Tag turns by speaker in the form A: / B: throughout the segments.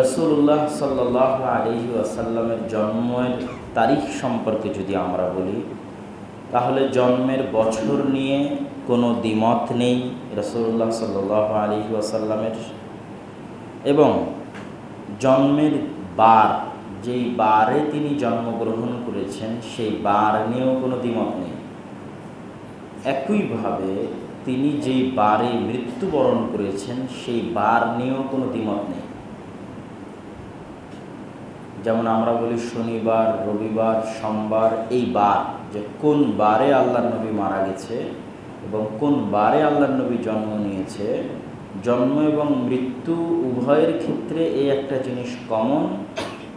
A: রসুল্লাহ সাল্লাহ আলহি আসাল্লামের জন্মের তারিখ সম্পর্কে যদি আমরা বলি, তাহলে জন্মের বছর নিয়ে কোনো দ্বিমত নেই রসুল্লাহ সাল্লাহ আলহি আসাল্লামের এবং জন্মের বার, যেই বারে তিনি জন্মগ্রহণ করেছেন, সেই বার নিয়েও কোনো দ্বিমত নেই। একইভাবে তিনি যেই বারে মৃত্যুবরণ করেছেন, সেই বার নিয়েও কোনো দ্বিমত নেই। যেমন আমরা বলি শনিবার, রবিবার, সোমবার, এই বার যে কোন বারে আল্লাহ নবী মারা গেছে এবং কোন বারে আল্লাহ নবী জন্ম নিয়েছে, জন্ম এবং মৃত্যু উভয়ের ক্ষেত্রে এই একটা জিনিস কমন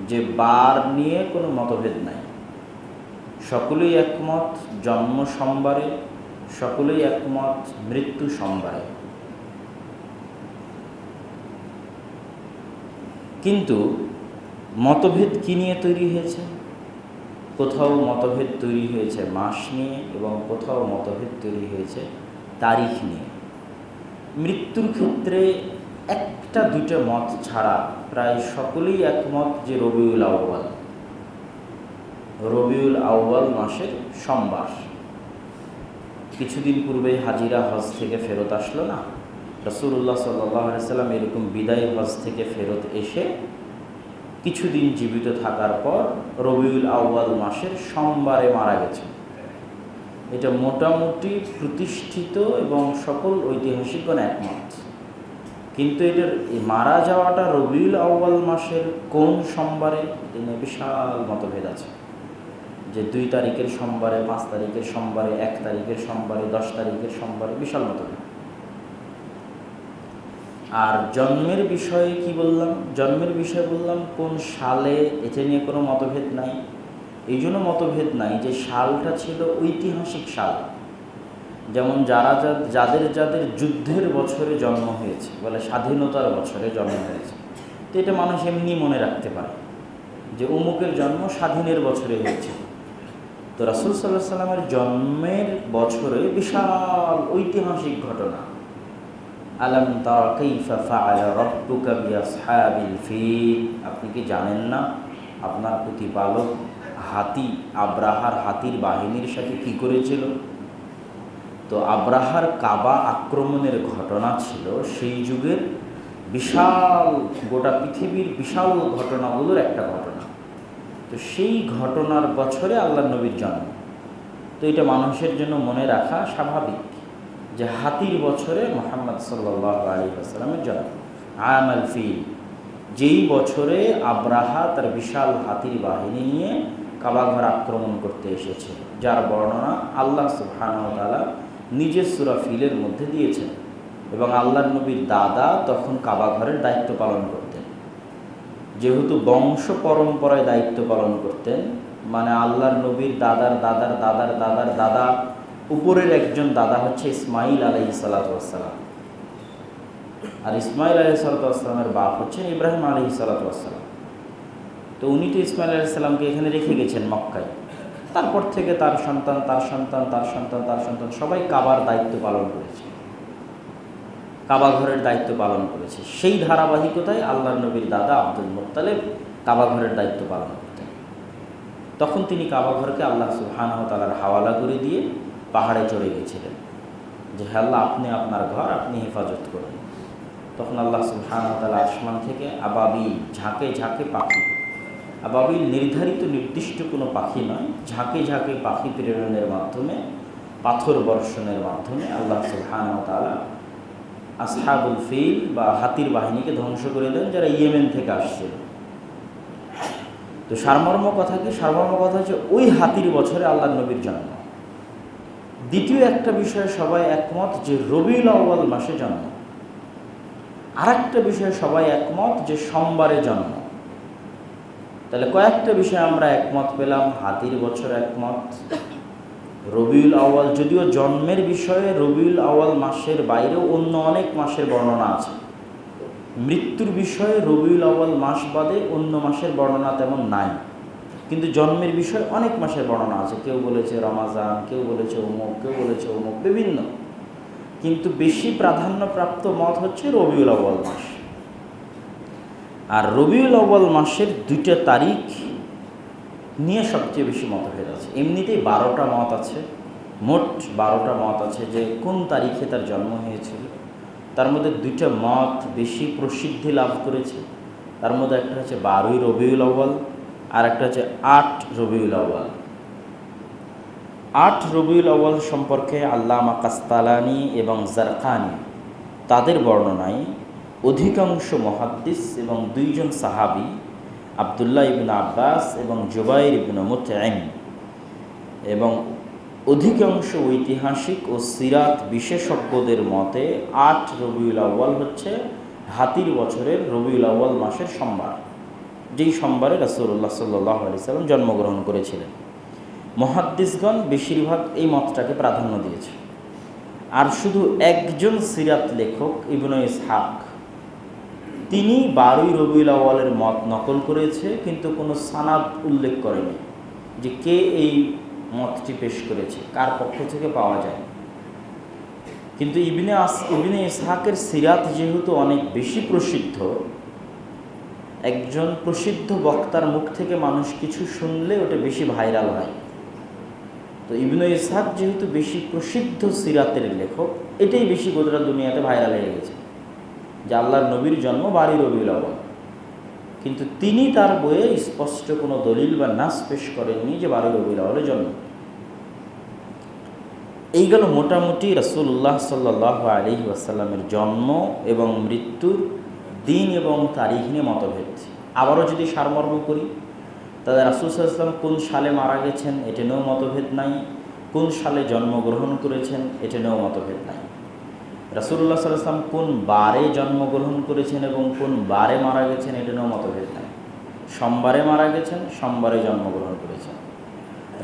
A: যে বার নিয়ে কোনো মতভেদ নাই। সকলেই একমত জন্ম সোমবারে, সকলেই একমত মৃত্যু সোমবারে। কিন্তু মতভেদ কী নিয়ে তৈরি হয়েছে? কোথাও মতভেদ তৈরি হয়েছে মাস নিয়ে এবং কোথাও মতভেদ তৈরি হয়েছে তারিখ নিয়ে। মৃত্যুর ক্ষেত্রে একটা দুটো মত ছাড়া প্রায় সকলেই একমত যে রবিউল আউ্বাল রবিউল আউ্বাল মাসের সোমবার। কিছুদিন পূর্বে হাজিরা হজ থেকে ফেরত আসলো না? রসুল্লাহ সাল্লাম এরকম বিদায় হজ থেকে ফেরত এসে কিছুদিন জীবিত থাকার পর রবিউল আউ্বাল মাসের সোমবারে মারা গেছে এটা মোটামুটি প্রতিষ্ঠিত এবং সকল ঐতিহাসিকগণ একমত। কিন্তু এটার মারা যাওয়াটা রবিউল আউ্বাল মাসের কোন সোমবারে, এ নিয়ে বিশাল মতভেদ আছে। যে দুই তারিখের সোমবারে, পাঁচ তারিখের সোমবারে, এক তারিখের সোমবারে, দশ তারিখের সোমবারে বিশাল মতভেদ। আর জন্মের বিষয়ে কি বললাম? জন্মের বিষয়ে বললাম, কোন সালে, এটা নিয়ে কোনো মতভেদ নাই। এই জন্য মতভেদ নাই যে সালটা ছিল ঐতিহাসিক সাল। যেমন যারা যাদের যাদের যুদ্ধের বছরে জন্ম হয়েছে, বলে স্বাধীনতার বছরে জন্ম হয়েছে, তো এটা মানুষ এমনি মনে রাখতে পারে যে অমুকের জন্ম স্বাধীনের বছরে হয়েছে। তো রাসুল সাল্লাহ সাল্লামের জন্মের বছরে বিশাল ঐতিহাসিক ঘটনা। আলম ফিল। আপনি কি জানেন না আপনার প্রতিপালক হাতি, আব্রাহার হাতির বাহিনীর সাথে কি করেছিল? তো আব্রাহার কাবা আক্রমণের ঘটনা ছিল সেই যুগের বিশাল, গোটা পৃথিবীর বিশাল ঘটনাগুলোর একটা ঘটনা। তো সেই ঘটনার বছরে আল্লাহ নবীর জন্ম। তো এটা মানুষের জন্য মনে রাখা স্বাভাবিক। যে হাতির বছরে মোহাম্মদ সাল্লাহ আলী আসসালামের জন্ম। আয়াম আল ফিল, যেই বছরে আব্রাহা তার বিশাল হাতির বাহিনী নিয়ে কাবাঘর আক্রমণ করতে এসেছে, যার বর্ণনা আল্লাহ সুবহানাহু নিজের সুরা ফিলের মধ্যে দিয়েছেন এবং আল্লাহ নবীর দাদা তখন কাবাঘরের দায়িত্ব পালন করতেন। যেহেতু বংশ পরম্পরায় দায়িত্ব পালন করতেন মানে আল্লাহর নবীর দাদার দাদার দাদার দাদার দাদা উপরের একজন দাদা হচ্ছে ইসমাইল আলাই সালাতাম আর ইসমাইল আলাই সালাতামের বাপ হচ্ছেন ইব্রাহিম আলী সালাতাম তো উনি তো ইসমাইল আলাইসাল্লামকে এখানে রেখে গেছেন মক্কায়। তারপর থেকে তার সন্তান তার সন্তান তার সন্তান তার সন্তান সবাই কাবার দায়িত্ব পালন করেছে। কাবা ঘরের দায়িত্ব পালন করেছে। সেই ধারাবাহিকতায় আল্লাহ নবীর দাদা আব্দুল মোত্তালেব কাবা ঘরের দায়িত্ব পালন করতেন। তখন তিনি কাবা ঘরকে আল্লাহ সুহানাহ তালার হাওয়ালা করে দিয়ে পাহাড়ে চড়ে গেছিলেন। যে হ্যাঁ আল্লাহ, আপনি আপনার ঘর, আপনি হেফাজত করুন। তখন আল্লাহ সুহানাহ তালা আসমান থেকে আবাবি ঝাঁকে ঝাঁকে পাখি, আবাবিল নির্ধারিত নির্দিষ্ট কোনো পাখি নয়, ঝাঁকে ঝাঁকে পাখি প্রেরণের মাধ্যমে, পাথর বর্ষণের মাধ্যমে আল্লাহ সুহানাহ তালা আসহাবুল ফিল বা হাতির বাহিনীকে ধ্বংস করে দেন যারা ইয়েমেন থেকে আসছিল। তো সারমর্ম কথা কি? সারমর্ম কথা হচ্ছে ওই হাতির বছরে আল্লাহ নবীর জন্ম। দ্বিতীয় একটা বিষয়ে সবাই একমত যে রবিউল আউ্বাল মাসে জন্ম। আর একটা বিষয়ে সবাই একমত যে সোমবারে জন্ম। তাহলে কয়েকটা বিষয়ে আমরা একমত পেলাম, হাতির বছর একমত। রবিউল আওয়াল যদিও জন্মের বিষয়ে রবিউল আওয়াল মাসের বাইরেও অন্য অনেক মাসের বর্ণনা আছে। মৃত্যুর বিষয়ে রবিউল আওয়াল মাস বাদে অন্য মাসের বর্ণনা তেমন নাই। কিন্তু জন্মের বিষয়ে অনেক মাসের বর্ণনা আছে। কেউ বলেছে রমাজান, কেউ বলেছে অমুক কেউ বলেছে অমুক বিভিন্ন। কিন্তু বেশি প্রাধান্যপ্রাপ্ত মত হচ্ছে রবিউল আওয়াল মাস। আর রবিউল আউ্বাল মাসের দুইটা তারিখ নিয়ে সবচেয়ে বেশি মতভেদ আছে। এমনিতেই বারোটা মত আছে, মোট বারোটা মত আছে যে কোন তারিখে তার জন্ম হয়েছিল। তার মধ্যে দুইটা মত বেশি প্রসিদ্ধি লাভ করেছে। তার মধ্যে একটা হচ্ছে বারোই রবিউল আউ্বাল আর একটা হচ্ছে আট রবিউল আউ্বাল আট রবিউল আউ্বাল সম্পর্কে আল্লামা কাস্তালানি এবং জারকানি তাদের বর্ণনায় অধিকাংশ মহাদ্দিস এবং দুইজন সাহাবি আবদুল্লাহ ইবিন আব্বাস এবং জুবাইর ইবিন মুতাইম এবং অধিকাংশ ঐতিহাসিক ও সিরাত বিশেষজ্ঞদের মতে আট রবিউল আউ্বাল হচ্ছে হাতির বছরের রবিউল আউ্বাল মাসের সোমবার। যেই সোমবারে রাসুল্লাহ সাল্লাহ আলি সাল্লাম জন্মগ্রহণ করেছিলেন। মহাদ্দিসগণ বেশিরভাগ এই মতটাকে প্রাধান্য দিয়েছে। আর শুধু একজন সিরাত লেখক, ইবনু ইসহাক, তিনি বারোই রবিউল আওয়ালের মত নকল করেছে, কিন্তু কোনো সানাদ উল্লেখ করেনি যে কে এই মতটি পেশ করেছে, কার পক্ষ থেকে পাওয়া যায়। কিন্তু ইবিনে আস, ইবিনে ইসহাকের সিরাত যেহেতু অনেক বেশি প্রসিদ্ধ একজন প্রসিদ্ধ বক্তার মুখ থেকে মানুষ কিছু শুনলে ওটা বেশি ভাইরাল হয়। তো ইবনু ইসহাক যেহেতু বেশি প্রসিদ্ধ সিরাতের লেখক, এটাই বেশি গোদরা দুনিয়াতে ভাইরাল হয়ে গেছে। যে আল্লাহর নবীর জন্ম বাড়ি রবিউল আওয়াল কিন্তু তিনি তার বইয়ে স্পষ্ট কোনো দলিল বা নাস পেশ করেননি যে বারো রবিউল আওয়ালের জন্ম। এই গেল মোটামুটি রসুল্লাহ সাল্লাহ আলি ওয়াসাল্লামের জন্ম এবং মৃত্যুর দিন এবং তারিখ নিয়ে মতভেদ। আবারও যদি সারমর্ম করি তাদের রাসুলসাল্লাম কোন সালে মারা গেছেন এটা নিয়েও মতভেদ নাই, কোন সালে জন্মগ্রহণ করেছেন এটা নিয়েও মতভেদ নাই। রাসুল্লাহ সাল্লাম কোন বারে জন্মগ্রহণ করেছেন এবং কোন বারে মারা গেছেন এটা নিয়েও মতভেদ নাই। সোমবারে মারা গেছেন, সোমবারে জন্মগ্রহণ করেছেন।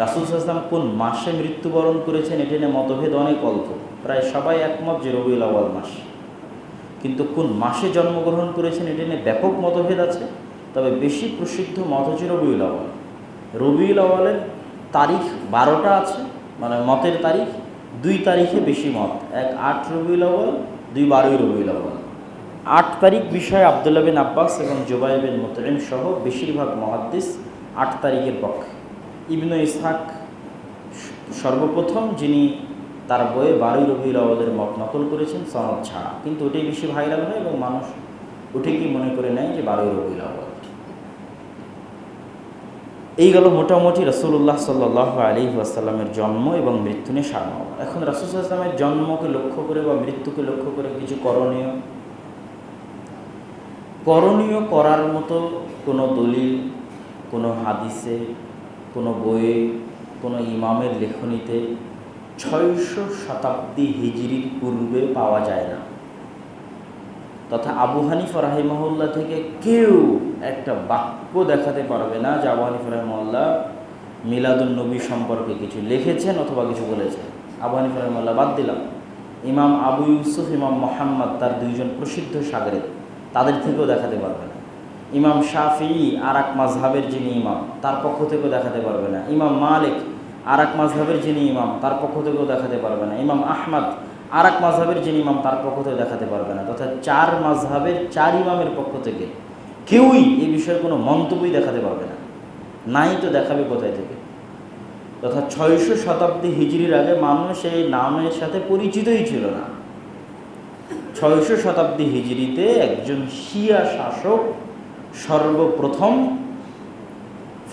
A: রাসুল সাল্লাম কোন মাসে মৃত্যুবরণ করেছেন এটা নিয়ে মতভেদ অনেক অল্প। প্রায় সবাই একমত যে রবিউল আওয়াল মাস। কিন্তু কোন মাসে জন্মগ্রহণ করেছেন এটা নিয়ে ব্যাপক মতভেদ আছে। তবে বেশি প্রসিদ্ধ মত হচ্ছে রবিউল আওয়াল রবিউল আওয়ালের তারিখ বারোটা আছে মানে মতের তারিখ দুই তারিখে বেশি মত। এক আট রবিউল আওয়াল দুই বারোই রবিউল আওয়াল আট তারিখ বিষয়ে আবদুল্লাহ বিন আব্বাস এবং জোবাই বিন মোতরিম সহ বেশিরভাগ মহাদ্দিস আট তারিখের পক্ষে। ইবনু ইসহাক সর্বপ্রথম যিনি তার বইয়ে বারোই রবিউল আওয়ালের মত নকল করেছেন সনদ ছাড়া। কিন্তু ওটাই বেশি ভাইরাল হয় এবং মানুষ উঠে কি মনে করে নেয় যে বারোই রবিউল আওয়াল এই গেল মোটামুটি রসুল্লাহ সাল্লাহ আলী আসাল্লামের জন্ম এবং মৃত্যু নিয়ে সারমর্ম। এখন রসুলামের জন্মকে লক্ষ্য করে বা মৃত্যুকে লক্ষ্য করে কিছু করণীয়। করণীয় করার মতো কোনো দলিল, কোনো হাদিসে, কোনো বইয়ে, কোনো ইমামের লেখনীতে ছয়শো শতাব্দী হিজড়ির পূর্বে পাওয়া যায় না। তথা আবু হানিফ রাহিমহল্লা থেকে কেউ একটা বাক্য দেখাতে পারবে না যে আবু হানিফ রাহিমহল্লা মিলাদুল নবী সম্পর্কে কিছু লিখেছেন অথবা কিছু বলেছেন। আবু হানিফ রাহিমহল্লা বাদ দিলাম। ইমাম আবু ইউসুফ, ইমাম মোহাম্মদ তার দুইজন প্রসিদ্ধ সাগরেদ তাদের থেকেও দেখাতে পারবে না। ইমাম শাফি আর এক মাজহাবের যিনি ইমাম, তার পক্ষ থেকেও দেখাতে পারবে না। ইমাম মালিক আর এক মাজহাবের যিনি ইমাম, তার পক্ষ থেকেও দেখাতে পারবে না। ইমাম আহমদ আর এক মাঝহাবের যিনি ইমাম, তার পক্ষ থেকে দেখাতে পারবে না। তথা চার মাঝহাবের চার ইমামের পক্ষ থেকে কেউই এই বিষয়ে কোনো মন্তব্যই দেখাতে পারবে না। নাই তো দেখাবে কোথায় থেকে? তথা ছয়শো শতাব্দী হিজড়ির আগে মানুষ এই নামের সাথে পরিচিতই ছিল না। ছয়শো শতাব্দী হিজড়িতে একজন শিয়া শাসক সর্বপ্রথম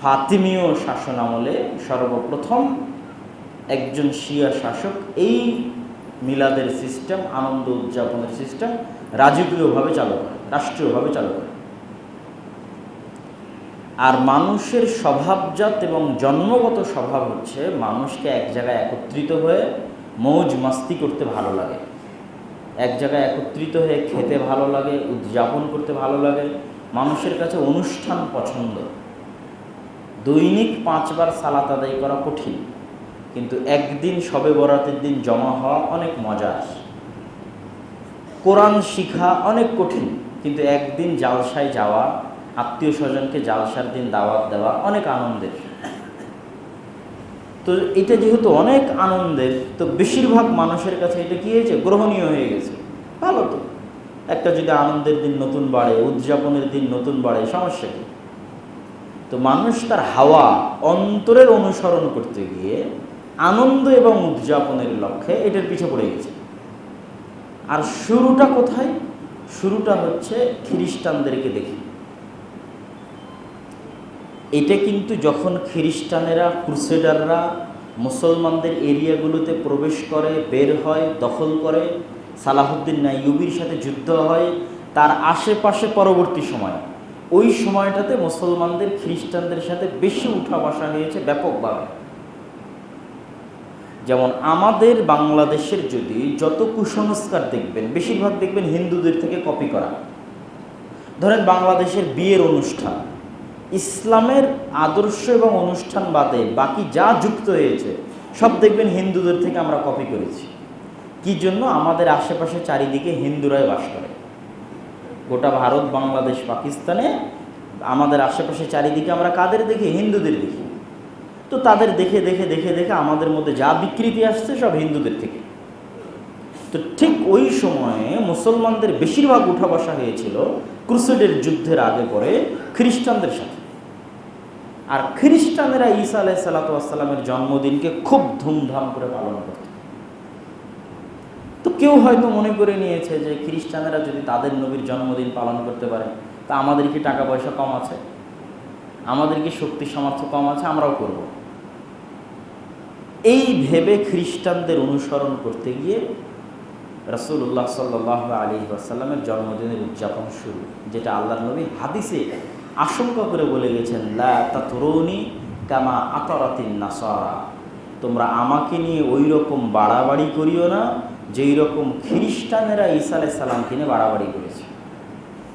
A: ফাতিমীয় শাসন আমলে সর্বপ্রথম একজন শিয়া শাসক এই মিলাদের সিস্টেম আনন্দ উদযাপনের সিস্টেম রাজকীয়ভাবে চালু করে, রাষ্ট্রীয়ভাবে চালু করে। আর মানুষের স্বভাবজাত এবং জন্মগত স্বভাব হচ্ছে মানুষকে এক জায়গায় একত্রিত হয়ে মৌজ মাস্তি করতে ভালো লাগে। এক জায়গায় একত্রিত হয়ে খেতে ভালো লাগে, উদযাপন করতে ভালো লাগে, মানুষের কাছে অনুষ্ঠান পছন্দ। দৈনিক পাঁচবার সালাত আদায় করা কঠিন, কিন্তু একদিন সবে বরাতের দিন জমা হওয়া অনেক মজার কোরআন শিখা অনেক কঠিন, কিন্তু একদিন জালসায় যাওয়া, আত্মীয় স্বজনকে জালসার দিন দাওয়াত দেওয়া অনেক আনন্দের। তো এটা যেহেতু অনেক আনন্দের, তো বেশিরভাগ মানুষের কাছে এটা কী হয়েছে? গ্রহণীয় হয়ে গেছে। ভালো তো। একটা যদি আনন্দের দিন নতুন বাড়ে, উদযাপনের দিন নতুন বাড়ে, সমস্যা কি? তো মানুষ তার হাওয়া অন্তরের অনুসরণ করতে গিয়ে আনন্দ এবং উদযাপনের লক্ষ্যে এটার পিছে পড়ে গেছে। আর শুরুটা কোথায়? শুরুটা হচ্ছে খ্রিস্টানদেরকে দেখি। এটা কিন্তু যখন খ্রিস্টানেরা, ক্রুসেডাররা মুসলমানদের এরিয়াগুলোতে প্রবেশ করে, বের হয়, দখল করে, সালাহুদ্দিন নাইয়ুবির সাথে যুদ্ধ হয়, তার আশেপাশে পরবর্তী সময় ওই সময়টাতে মুসলমানদের, খ্রিস্টানদের সাথে বেশি উঠা বসা হয়েছে ব্যাপকভাবে যেমন আমাদের বাংলাদেশের যদি যত কুসংস্কার দেখবেন, বেশিরভাগ দেখবেন হিন্দুদের থেকে কপি করা। ধরেন বাংলাদেশের বিয়ের অনুষ্ঠান। ইসলামের আদর্শ এবং অনুষ্ঠান বাদে বাকি যা যুক্ত হয়েছে, সব দেখবেন হিন্দুদের থেকে আমরা কপি করেছি। কি জন্য? আমাদের আশেপাশে চারিদিকে হিন্দুরাই বাস করে। গোটা ভারত, বাংলাদেশ, পাকিস্তানে আমাদের আশেপাশে চারিদিকে আমরা কাদের দেখি? হিন্দুদের দেখি। তো তাদের দেখে দেখে দেখে দেখে আমাদের মধ্যে যা বিকৃতি আসছে সব হিন্দুদের থেকে। তো ঠিক ওই সময়ে মুসলমানদের বেশিরভাগ উঠা বসা হয়েছিল ক্রুসেডের যুদ্ধের আগে পরে খ্রিস্টানদের সাথে। আর খ্রিস্টানেরা ঈসা আলাহ সাল্লাতামের জন্মদিনকে খুব ধুমধাম করে পালন করত। তো কেউ হয়তো মনে করে নিয়েছে যে খ্রিস্টানেরা যদি তাদের নবীর জন্মদিন পালন করতে পারে, তা আমাদের কি টাকা পয়সা কম আছে? আমাদের কি শক্তি সামর্থ্য কম আছে? আমরাও করব। এই ভেবে খ্রিস্টানদের অনুসরণ করতে গিয়ে রসুল্লাহ সাল্লাহ আলী আসাল্লামের জন্মদিনের উদযাপন শুরু, যেটা আল্লাহ নবী হাদিসে আশঙ্কা করে বলে গেছেন, লা তরুণী কামা আতরাতিন নাসারা। তোমরা আমাকে নিয়ে ওই রকম বাড়াবাড়ি করিও না যেই রকম খ্রিস্টানেরা ঈসা আলাই সাল্লামকে নিয়ে বাড়াবাড়ি করেছে।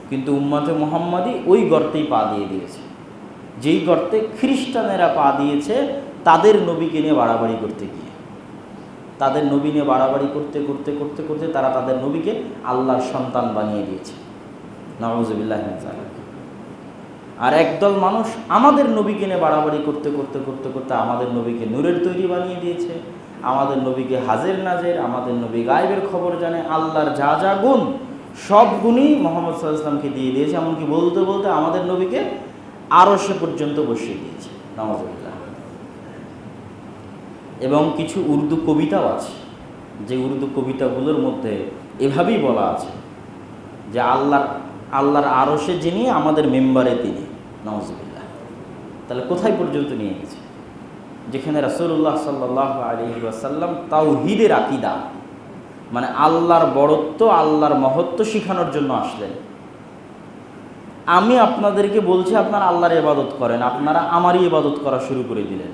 A: কিন্তু উম্মাতে মোহাম্মদই ওই গর্তেই পা দিয়ে দিয়েছে। যেই গর্তে খ্রিস্টানেরা পা দিয়েছে, তাদের নবীকে নিয়ে বাড়াবাড়ি করতে গিয়ে। তাদের নবী নিয়ে বাড়াবাড়ি করতে করতে করতে করতে তারা তাদের নবীকে আল্লাহর সন্তান বানিয়ে দিয়েছে। নওয়াজবিল্লাহ আর একদল মানুষ আমাদের নবীকে নিয়ে বাড়াবাড়ি করতে করতে করতে করতে আমাদের নবীকে নূরের তৈরি বানিয়ে দিয়েছে। আমাদের নবীকে হাজের নাজের, আমাদের নবী গায়েবের খবর জানে, আল্লাহর যা যা গুণ, সব গুণই মোহাম্মদ সাল্লাহামকে দিয়ে দিয়েছে। এমনকি বলতে বলতে আমাদের নবীকে আরও সে পর্যন্ত বসিয়ে দিয়েছে। নওয়াজবিল্লাহ এবং কিছু উর্দু কবিতাও আছে। যে উর্দু কবিতাগুলোর মধ্যে এভাবেই বলা আছে যে আল্লাহর আল্লাহর আরসে যিনি, আমাদের মেম্বারে তিনি। নওয়াজবিল্লাহ তাহলে কোথায় পর্যন্ত নিয়ে গেছে? যেখানে রাসুল্লাহ সাল্লাহ আলী আসাল্লাম তাও হিদের আকিদা মানে আল্লাহর বড়ত্ব, আল্লাহর মহত্ব শিখানোর জন্য আসলেন। আমি আপনাদেরকে বলছি, আপনারা আল্লাহর ইবাদত করেন, আপনারা আমারই ইবাদত করা শুরু করে দিলেন।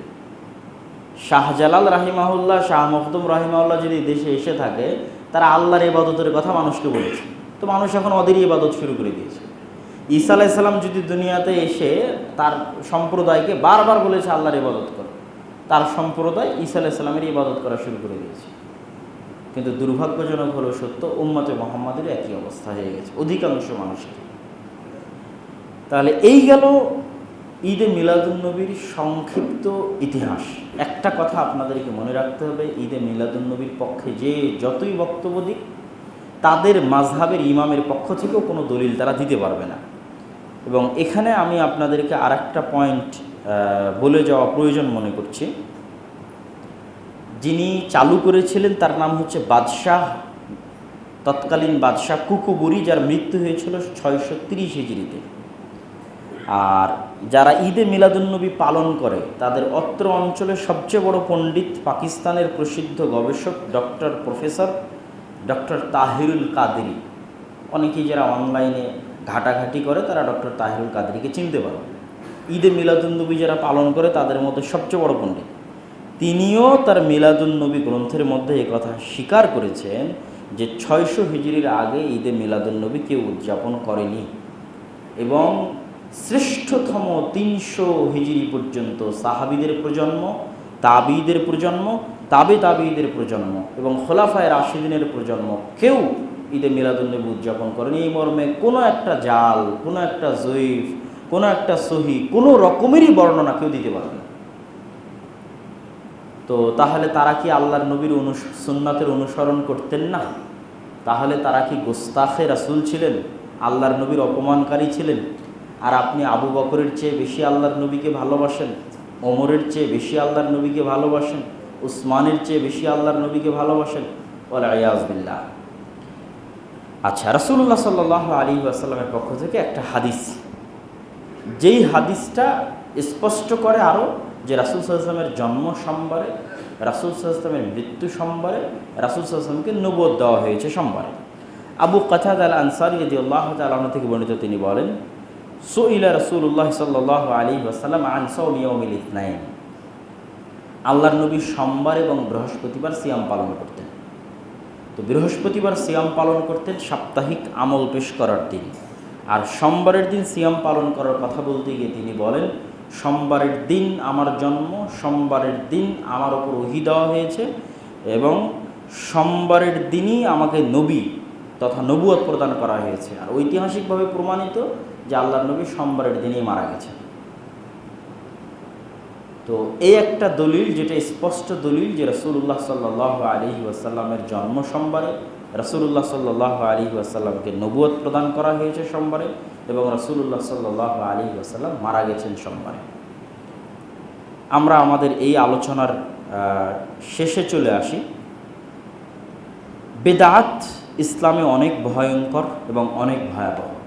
A: শাহজালাল রাহিমাহুল্লাহ, শাহ মখদুম রাহিমাহুল্লাহ যদি দেশে এসে থাকে, তারা আল্লাহর ইবাদতের কথা মানুষকে বলেছে। তো মানুষ এখন ওদেরই ইবাদত শুরু করে দিয়েছে। ঈসা আলাইসাল্লাম যদি দুনিয়াতে এসে তার সম্প্রদায়কে বারবার বলেছে আল্লাহর ইবাদত করো, তার সম্প্রদায় ঈসা আলাইসাল্লামের ইবাদত করা শুরু করে দিয়েছে। কিন্তু দুর্ভাগ্যজনক হলো সত্য, উম্মতে মোহাম্মদের একই অবস্থা হয়ে গেছে, অধিকাংশ মানুষের। তাহলে এই গেল ঈদে মিলাদুন্নবীর সংক্ষিপ্ত ইতিহাস। একটা কথা আপনাদেরকে মনে রাখতে হবে, ঈদে মিলাদুন্নবীর পক্ষে যে যতই বক্তব্য দিক তাদের মাঝহাবের ইমামের পক্ষ থেকেও কোনো দলিল তারা দিতে পারবে না। এবং এখানে আমি আপনাদেরকে আর একটা পয়েন্ট বলে যাওয়া প্রয়োজন মনে করছি। যিনি চালু করেছিলেন তার নাম হচ্ছে বাদশাহ, তৎকালীন বাদশাহ কুকুবুরি, যার মৃত্যু হয়েছিল ছয়শো তিরিশ হিজড়িতে। আর যারা ঈদে মিলাদুন্নবী পালন করে, তাদের অত্র অঞ্চলের সবচেয়ে বড় পণ্ডিত পাকিস্তানের প্রসিদ্ধ গবেষক doctor professor doctor Tahirul Qadri. অনেকেই যারা অনলাইনে ঘাটাঘাটি করে, তারা ডক্টর তাহিরুল কাদেরিকে চিনতে পারে। ঈদে মিলাদুন্নবী যারা পালন করে, তাদের মধ্যে সবচেয়ে বড় পণ্ডিত। তিনিও তার মিলাদুন্নবী গ্রন্থের মধ্যে কথা স্বীকার করেছেন যে ছয়শো হিজড়ির আগে ঈদে মিলাদুন্নবী কেউ উদযাপন করেনি এবং শ্রেষ্ঠতম তিনশো হিজড়ি পর্যন্ত সাহাবিদের প্রজন্ম, তাবিদের প্রজন্ম তাবে তাবিদের প্রজন্ম এবং খোলাফায় রাশিদিনের প্রজন্ম কেউ ঈদে মিলাদুন্নবী উদযাপন করেন। এই মর্মে কোনো একটা জাল, কোনো একটা জয়ীফ, কোনো একটা সহি, কোনো রকমেরই বর্ণনা কেউ দিতে পারবে তো তাহলে তারা কি আল্লাহর নবীর অনু সুন্নাতের অনুসরণ করতেন না? তাহলে তারা কি গোস্তাখে রাসুল ছিলেন? আল্লাহর নবীর অপমানকারী ছিলেন? আর আপনি আবু বকরের চেয়ে বেশি আল্লাহর নবীকে ভালোবাসেন? ওমরের চেয়ে বেশি আল্লাহর নবীকে ভালোবাসেন? উসমানের চেয়ে বেশি আল্লাহর নবীকে ভালোবাসেন? বলে আয়াজবিল্লাহ আচ্ছা রাসুল্লাহ সাল্লাহ আলী আসাল্লামের পক্ষ থেকে একটা হাদিস। যেই হাদিসটা স্পষ্ট করে আরও যে রাসুল সাল্লামের জন্ম সোমবারে, রাসুল সাল্লামের মৃত্যু সোমবারে, রাসুল সাল্লামকে নবদ দেওয়া হয়েছে সোমবারে। আবু কাথাদ আল আনসারি যদি আল্লাহ তালন থেকে বর্ণিত তিনি বলেন, সোইলা রসুল্লাহ সাল্লাহ আলী আসাল্লাম আনসাউমিয়মিল ইতনাইন। আল্লাহর নবী সোমবার এবং বৃহস্পতিবার সিয়াম পালন করতেন। তো বৃহস্পতিবার সিয়াম পালন করতেন সাপ্তাহিক আমল পেশ করার দিন। আর সোমবারের দিন সিয়াম পালন করার কথা বলতে গিয়ে তিনি বলেন, সোমবারের দিন আমার জন্ম, সোমবারের দিন আমার ওপর ওহি দেওয়া হয়েছে এবং সোমবারের দিনই আমাকে নবী তথা নবুয়ত প্রদান করা হয়েছে। আর ঐতিহাসিকভাবে প্রমাণিত যে আল্লাহর নবী সোমবারের দিনেই মারা গেছেন। তো এই একটা দলিল যেটা স্পষ্ট দলিল যে রসুল্লাহ সাল্লাহ আলী ওয়াসাল্লামের জন্ম সোমবারে রসুল্লাহ সাল্লাহ আলী ওয়াসাল্লামকে নবুয়ত প্রদান করা হয়েছে সোমবারে এবং রসুল্লাহ সাল্লাহ আলী ওয়াসাল্লাম মারা গেছেন সোমবারে। আমরা আমাদের এই আলোচনার শেষে চলে আসি। বেদাত ইসলামে অনেক ভয়ঙ্কর এবং অনেক ভয়াবহ।